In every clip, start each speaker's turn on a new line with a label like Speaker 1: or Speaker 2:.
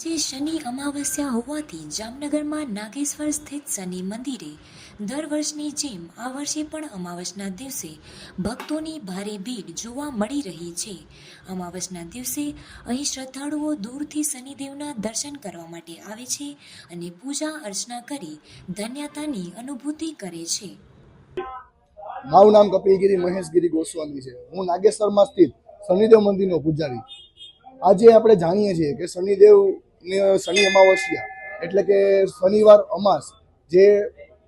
Speaker 1: જે શનિ અમાવસ્યા હોવાથી જામનગરમાં નાગેશ્વર સ્થિત શનિ મંદિરે દર વર્ષની જેમ આ વર્ષે પણ અમાવસના દિવસે ભક્તોની ભારે ભીડ જોવા મળી રહી છે. અમાવસના દિવસે અહીં શ્રદ્ધાળુઓ દૂરથી શનિદેવના દર્શન કરવા માટે આવે છે અને પૂજા અર્ચના કરી ધન્યતાની અનુભૂતિ કરે છે.
Speaker 2: મારું નામ કપિલગીરી મહેશગીરી ગોસ્વામી છે. હું નાગેશ્વરમાં સ્થિત શનિદેવ મંદિરનો પૂજારી. આજે આપણે જાણીએ છીએ કે શનિદેવ શનિ અમાવસ્યા. એટલે કે શનિવાર અમાસ જે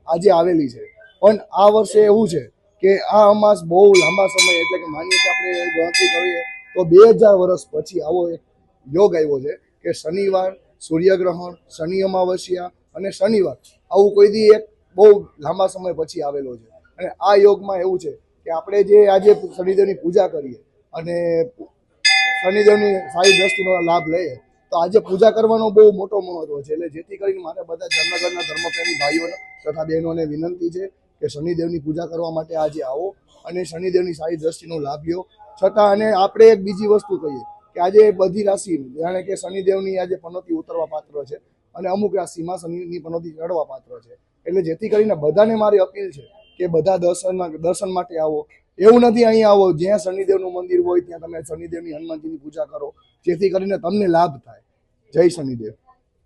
Speaker 2: આજે આવેલી છે. પણ આ વર્ષે એવું છે કે આ અમાસ બહુ લાંબા સમય એટલે કે માનીએ કે આપણે ગણતરી કરીએ તો બે હજાર વર્ષ પછી આવો એક યોગ આવ્યો છે કે શનિવાર, સૂર્યગ્રહણ, શનિ અમાવસ્યા અને શનિવાર આવું કોઈ દી એક બહુ લાંબા સમય પછી આવેલો છે. અને આ યોગમાં એવું છે કે આપણે જે આજે શનિદેવની પૂજા કરીએ અને શનિદેવની સારી દ્રષ્ટિનો લાભ લઈએ તો આજે પૂજા કરવાનો બહુ મોટો મહત્વ છે. એટલે જેથી કરીને મારે બધા જન્મગરના ધર્મપ્રેમી ભાઈઓને તથા બહેનોને વિનંતી છે કે શનિદેવની પૂજા કરવા માટે આજે આવો અને શનિદેવની સારી દ્રષ્ટિનો લાભ લો છતાં અને આપણે એક બીજી વસ્તુ કહીએ કે આજે બધી રાશિ, જાણે કે શનિદેવની આજે પનોતી ઉતરવા પાત્ર છે અને અમુક રાશિમાં શનિની પનોતી ચડવા પાત્ર છે. એટલે જેથી કરીને બધાને મારી અપીલ છે કે બધા દર્શનમાં, દર્શન માટે આવો. એવું નથી અહીંયા આવો, જ્યાં શનિદેવનું મંદિર હોય ત્યાં તમે શનિદેવની હનુમાનજીની પૂજા કરો, જેથી કરીને તમને લાભ થાય. જય શનિદેવ.